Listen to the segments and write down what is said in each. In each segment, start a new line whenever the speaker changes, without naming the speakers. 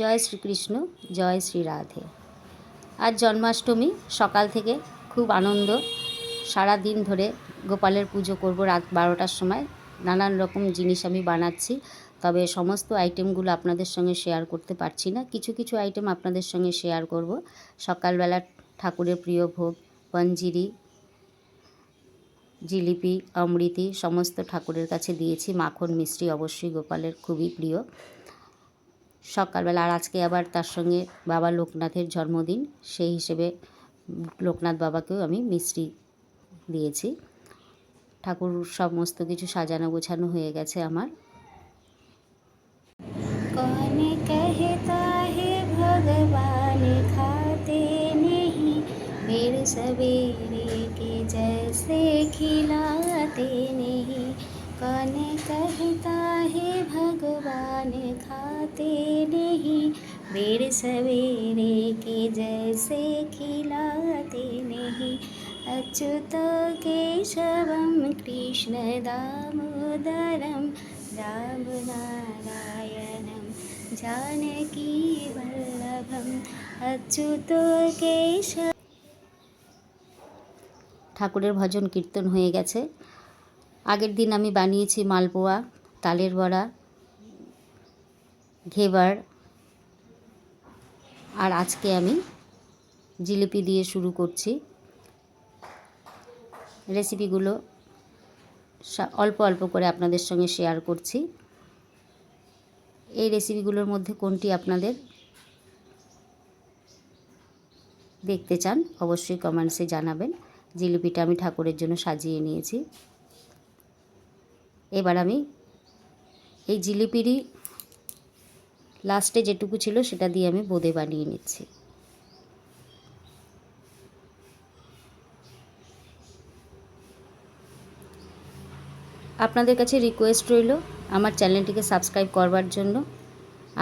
জয় শ্রীকৃষ্ণ জয় শ্রী রাধে আজ জন্মাষ্টমী সকাল থেকে খুব আনন্দ সারা দিন ধরে গোপালের পুজো করব রাত বারোটার সময় নানান রকম জিনিস আমি বানাচ্ছি তবে সমস্ত আইটেমগুলো আপনাদের সঙ্গে শেয়ার করতে পারছি না কিছু কিছু আইটেম আপনাদের সঙ্গে শেয়ার করব সকালবেলা ঠাকুরের প্রিয় ভোগ পঞ্জিরি জিলিপি অমৃতি সমস্ত ঠাকুরের কাছে দিয়েছি মাখন মিষ্টি অবশ্যই গোপালের খুবই প্রিয় সকালবেলা আর আজকে আবার তার সঙ্গে বাবা লোকনাথের জন্মদিন সেই হিসেবে লোকনাথ বাবাকেও আমি মিষ্টি দিয়েছি ঠাকুর সমস্ত কিছু সাজানো গোছানো হয়ে গেছে আমার
कौन कहता है भगवान खाते नहीं फिर सवेरे के जैसे खिलाते नहीं कौन कहता है भगवान खाते नहीं फिर सवेरे के जैसे खिलाते नहीं अच्युत केशवं कृष्ण दामोदरं राम नारायणं जानकी वल्लभम् अच्युत केशव
ঠাকুরের ভজন কীর্তন হয়ে গেছে আগের দিন আমি বানিয়েছি মালপোয়া তালের বড়া ঘেবার আর আজকে আমি জিলিপি দিয়ে শুরু করছি রেসিপিগুলো অল্প অল্প করে আপনাদের সঙ্গে শেয়ার করছি এই রেসিপিগুলোর মধ্যে কোনটি আপনাদের দেখতে চান অবশ্যই কমেন্টসে জানাবেন জিলিপিটা আমি ঠাকুরের জন্য সাজিয়ে নিয়েছি এবার আমি এই জিলিপিরই লাস্টে যেটুকু ছিল সেটা দিয়ে আমি বোঁদে বানিয়ে নিচ্ছি আপনাদের কাছে রিকোয়েস্ট রইল আমার চ্যানেলটিকে সাবস্ক্রাইব করবার জন্য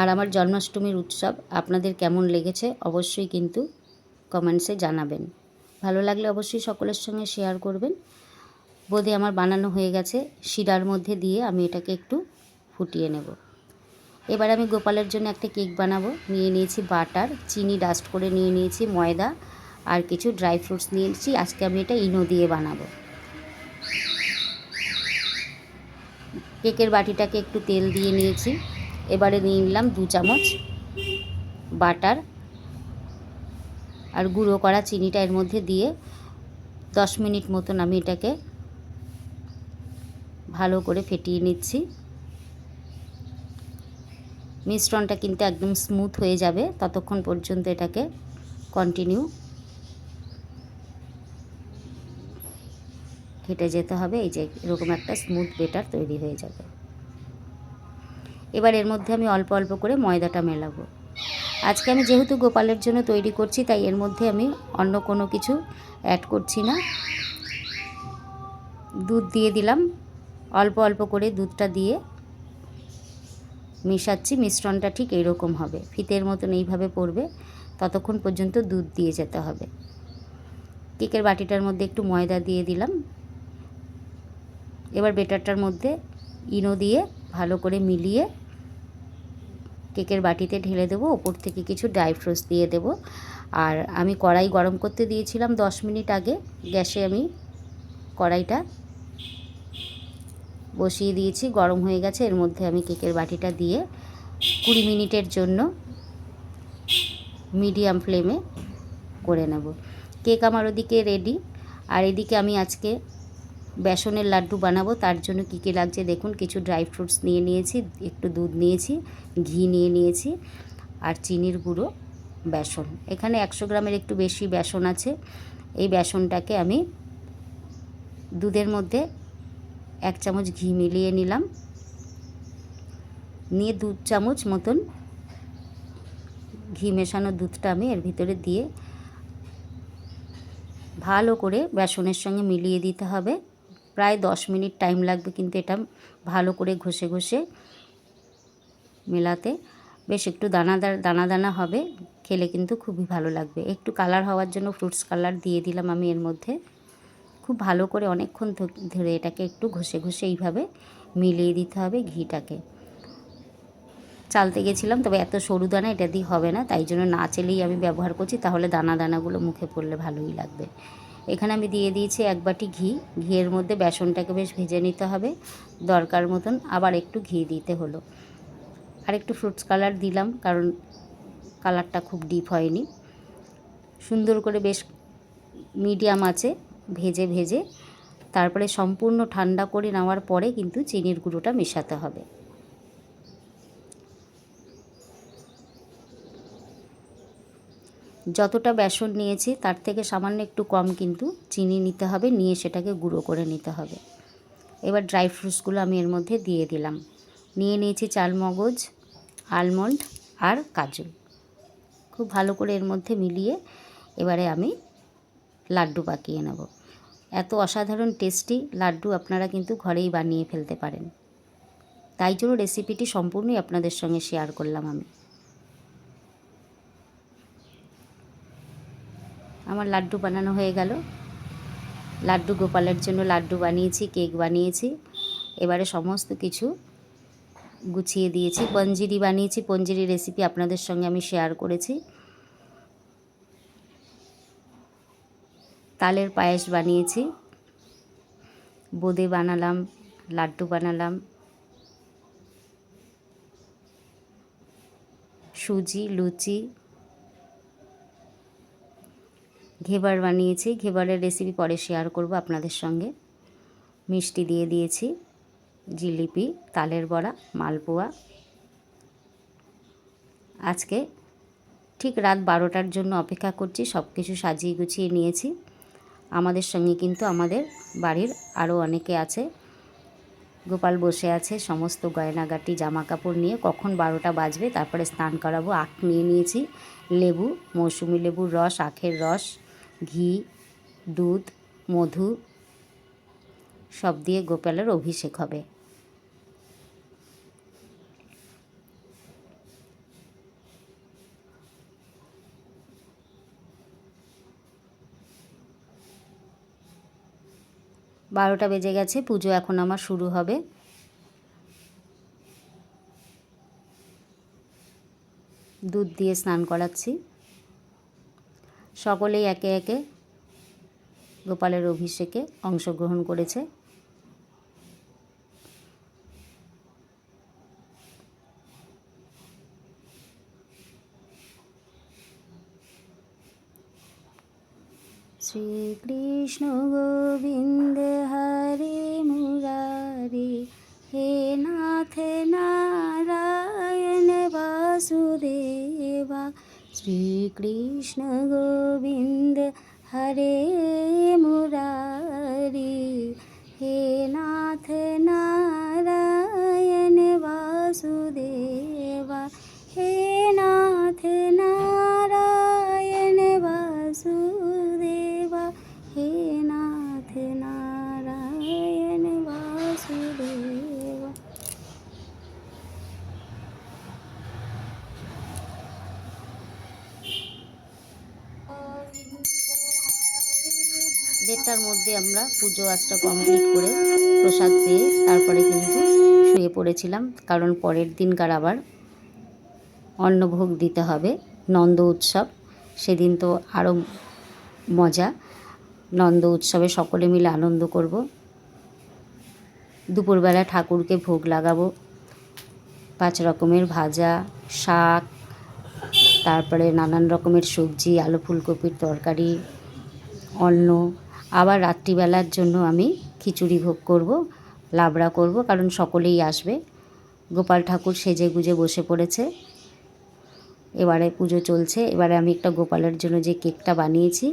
আর আমার জন্মাষ্টমীর উৎসব আপনাদের কেমন লেগেছে অবশ্যই কিন্তু কমেন্টসে জানাবেন ভালো লাগলে অবশ্যই সকলের সঙ্গে শেয়ার করবেন বোধে আমার বানানো হয়ে গেছে শিরার মধ্যে দিয়ে আমি এটাকে একটু ফুটিয়ে নেব এবার আমি গোপালের জন্য একটা কেক বানাবো নিয়ে নিয়েছি বাটার চিনি ডাস্ট করে নিয়ে নিয়েছি ময়দা আর কিছু ড্রাই ফ্রুটস নিয়েছি আজকে আমি এটা ইনো দিয়ে বানাবো কেকের বাটিটাকে একটু তেল দিয়ে নিয়েছি এবারে নিয়ে নিলাম দু চামচ বাটার আর গুঁড়ো করা চিনিটা এর মধ্যে দিয়ে দশ মিনিট মতন আমি এটাকে ভালো করে ফেটিয়ে নিচ্ছি মিশ্রণটা কিন্তু একদম স্মুথ হয়ে যাবে ততক্ষণ পর্যন্ত এটাকে কন্টিনিউ ঘেটে যেতে হবে এই যে এরকম একটা স্মুথ বেটার তৈরি হয়ে যাবে এবার এর মধ্যে আমি অল্প অল্প করে ময়দাটা মেলাবো আজকে আমি যেহেতু গোপালের জন্য তৈরি করছি তাই এর মধ্যে আমি অন্য কোনো কিছু অ্যাড করছি না দুধ দিয়ে দিলাম অল্প অল্প করে দুধটা দিয়ে মেশাচ্ছি মিশ্রণটা ঠিক এইরকম হবে ফিতের মতন এইভাবে পড়বে ততক্ষণ পর্যন্ত দুধ দিয়ে যেতে হবে কেকের বাটিটার মধ্যে একটু ময়দা দিয়ে দিলাম এবার বেটারটার মধ্যে ইনো দিয়ে ভালো করে মিলিয়ে কেকের বাটিতে ঢেলে দেবো ওপর থেকে কিছু ড্রাই ফ্রুটস দিয়ে দেব আর আমি কড়াই গরম করতে দিয়েছিলাম দশ মিনিট আগে গ্যাসে আমি কড়াইটা বসিয়ে দিয়েছি গরম হয়ে গেছে এর মধ্যে আমি কেকের বাটিটা দিয়ে কুড়ি মিনিটের জন্য মিডিয়াম ফ্লেমে করে নেব কেক আমার ওদিকে রেডি আর এদিকে আমি আজকে বেসনের লাড্ডু বানাবো তার জন্য কী কী লাগছে দেখুন কিছু ড্রাই ফ্রুটস নিয়ে নিয়েছি একটু দুধ নিয়েছি ঘি নিয়ে নিয়েছি আর চিনির গুঁড়ো বেসন এখানে একশো গ্রামের একটু বেশি বেসন আছে এই বেসনটাকে আমি দুধের মধ্যে এক চামচ ঘি মিলিয়ে নিলাম নিয়ে দু চামচ মতন ঘি মেশানো দুধটা আমি এর ভিতরে দিয়ে ভালো করে বেসনের সঙ্গে মিলিয়ে দিতে হবে প্রায় দশ মিনিট টাইম লাগবে কিন্তু এটা ভালো করে ঘষে ঘষে মেলাতে বেশ একটু দানা দানা দানা হবে খেলে কিন্তু খুবই ভালো লাগবে একটু কালার হওয়ার জন্য ফ্রুটস কালার দিয়ে দিলাম আমি এর মধ্যে খুব ভালো করে অনেকক্ষণ ধরে এটাকে একটু ঘষে ঘষে এইভাবে মিলিয়ে দিতে হবে ঘিটাকে চালতে গেছিলাম তবে এত সরু দানা এটা দিয়ে হবে না তাই জন্য না চেলেই আমি ব্যবহার করছি তাহলে দানা দানাগুলো মুখে পড়লে ভালোই লাগবে এখানে আমি দিয়ে দিয়েছি এক বাটি ঘি ঘিয়ের মধ্যে বেসনটাকে বেশ ভেজে নিতে হবে দরকার মতন আবার একটু ঘি দিতে হলো আর একটু ফ্রুটস কালার দিলাম কারণ কালারটা খুব ডিপ হয়নি সুন্দর করে বেশ মিডিয়াম আছে ভেজে ভেজে তারপরে সম্পূর্ণ ঠান্ডা করে নেওয়ার পরে কিন্তু চিনির গুঁড়োটা মেশাতে হবে যতটা বেসন নিয়েছি তার থেকে সামান্য একটু কম কিন্তু চিনি নিতে হবে নিয়ে সেটাকে গুঁড়ো করে নিতে হবে এবার ড্রাই ফ্রুটসগুলো আমি এর মধ্যে দিয়ে দিলাম নিয়ে নিয়েছি চালমগজ আলমন্ড আর কাজু খুব ভালো করে এর মধ্যে মিলিয়ে এবারে আমি লাড্ডু পাকিয়ে নেব এত অসাধারণ টেস্টি লাড্ডু আপনারা কিন্তু ঘরেই বানিয়ে ফেলতে পারেন তাই জন্য রেসিপিটি সম্পূর্ণই আপনাদের সঙ্গে শেয়ার করলাম আমি আমার লাড্ডু বানানো হয়ে গেল লাড্ডু গোপালের জন্য লাড্ডু বানিয়েছি কেক বানিয়েছি এবারে সমস্ত কিছু গুছিয়ে দিয়েছি পঞ্জিরি বানিয়েছি পঞ্জিরি রেসিপি আপনাদের সঙ্গে আমি শেয়ার করেছি তালের পায়েস বানিয়েছি বোঁদে বানালাম লাড্ডু বানালাম সুজি লুচি ঘেবার বানিয়েছি ঘেবারের রেসিপি পরে শেয়ার করব আপনাদের সঙ্গে মিষ্টি দিয়ে দিয়েছি জিলিপি তালের বড়া মালপোয়া আজকে ঠিক রাত বারোটার জন্য অপেক্ষা করছি সব কিছু সাজিয়ে গুছিয়ে নিয়েছি আমাদের সঙ্গে কিন্তু আমাদের বাড়ির আরও অনেকে আছে গোপাল বসে আছে সমস্ত গয়নাগাটি জামা কাপড় নিয়ে কখন বারোটা বাজবে তারপরে স্নান করাবো আখ নিয়ে নিয়েছি লেবু মৌসুমি লেবুর রস আখের রস ঘি দুধ মধু সব দিয়ে গোপালের অভিষেক হবে বারোটা বেজে গেছে পুজো এখন আমার শুরু হবে দুধ দিয়ে স্নান করাচ্ছি সকলেই একে একে গোপালের অভিষেকে অংশগ্রহণ করেছে শ্রীকৃষ্ণ গোবিন্দ হরে মুরারি হে নাথ নারায়ণ বাসুদেবা শ্রীকৃষ্ণ গোবিন্দ হরে মুরারি হে নাথ নারায়ণ বাসুদেবা হে নাথ নারায়ণ তার মধ্যে আমরা পুজো আজটা কমপ্লিট করে প্রসাদ পেয়ে তারপরে কিন্তু শুয়ে পড়েছিলাম কারণ পরের দিনকার আবার অন্নভোগ দিতে হবে নন্দ উৎসব সেদিন তো আরও মজা নন্দ উৎসবে সকলে মিলে আনন্দ করব দুপুরবেলা ঠাকুরকে ভোগ লাগাবো পাঁচ রকমের ভাজা শাক তারপরে নানান রকমের সবজি আলু ফুলকপির তরকারি অন্ন আবার রাত্রিবেলার জন্য আমি খিচুড়ি ভোগ করব লাবড়া করব কারণ সকলেই আসবে গোপাল ঠাকুর সেজে গুজে বসে পড়েছে এবারে পুজো চলছে এবারে আমি একটা গোপালের জন্য যে কেকটা বানিয়েছি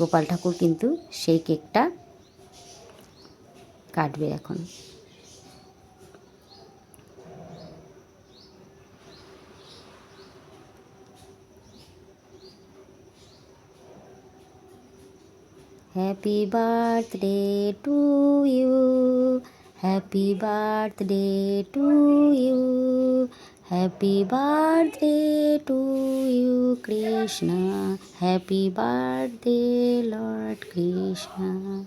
গোপাল ঠাকুর কিন্তু সেই কেকটা কাটবে এখন Happy birthday to you. Happy birthday to you. Happy birthday to you, Krishna. Happy birthday, Lord Krishna.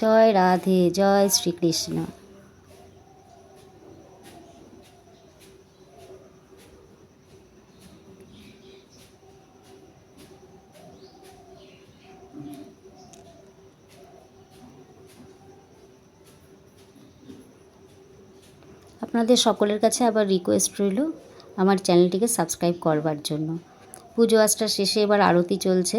জয় রাধে জয় শ্রীকৃষ্ণ আপনাদের সকলের কাছে আবার রিকোয়েস্ট রইল আমার চ্যানেলটিকে সাবস্ক্রাইব করবার জন্য পুজো আজটা শেষে এবার আরতি চলছে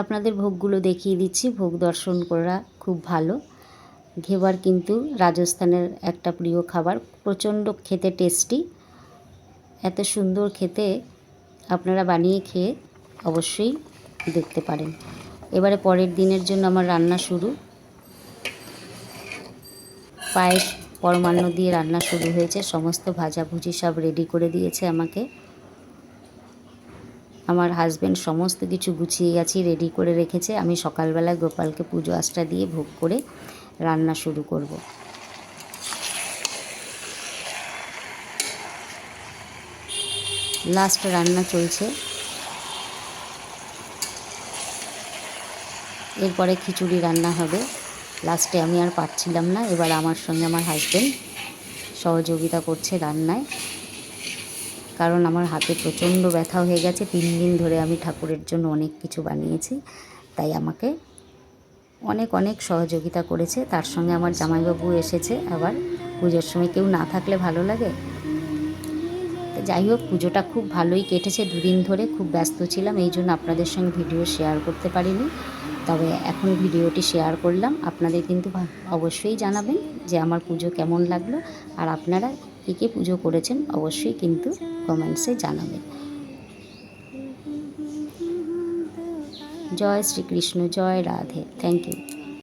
আপনাদের ভোগগুলো দেখিয়ে দিচ্ছি ভোগ দর্শন করা খুব ভালো ঘেবার কিন্তু রাজস্থানের একটা প্রিয় খাবার প্রচণ্ড খেতে টেস্টি এত সুন্দর খেতে আপনারা বানিয়ে খেয়ে অবশ্যই দেখতে পারেন এবারে পরের দিনের জন্য আমার রান্না শুরু পায়েস পরমান্ন দিয়ে রান্না শুরু হয়েছে সমস্ত ভাজাভুজি সব রেডি করে দিয়েছে আমাকে আমার হাজব্যান্ড সমস্ত কিছু গুছিয়ে গেছি রেডি করে রেখেছে আমি সকালবেলায় গোপালকে পুজো আশটা দিয়ে ভোগ করে রান্না শুরু করব। লাস্ট রান্না চলছে এরপরে খিচুড়ি রান্না হবে লাস্টে আমি আর পাচ্ছিলাম না এবার আমার সঙ্গে আমার হাজব্যান্ড সহযোগিতা করছে রান্নায় কারণ আমার হাতে প্রচণ্ড ব্যথা হয়ে গেছে তিন দিন ধরে আমি ঠাকুরের জন্য অনেক কিছু বানিয়েছি তাই আমাকে অনেক অনেক সহযোগিতা করেছে তার সঙ্গে আমার জামাইবাবু এসেছে আবার পুজোর সময় কেউ না থাকলে ভালো লাগে যাই হোক পুজোটা খুব ভালোই কেটেছে দুদিন ধরে খুব ব্যস্ত ছিলাম এই জন্য আপনাদের সঙ্গে ভিডিও শেয়ার করতে পারিনি তবে এখন ভিডিওটি শেয়ার করলাম আপনাদের কিন্তু অবশ্যই জানাবেন যে আমার পুজো কেমন লাগলো আর আপনারা কে কে পুজো করেছেন অবশ্যই কিন্তু কমেন্টসে জানাবেন জয় শ্রীকৃষ্ণ জয় রাধে থ্যাংক ইউ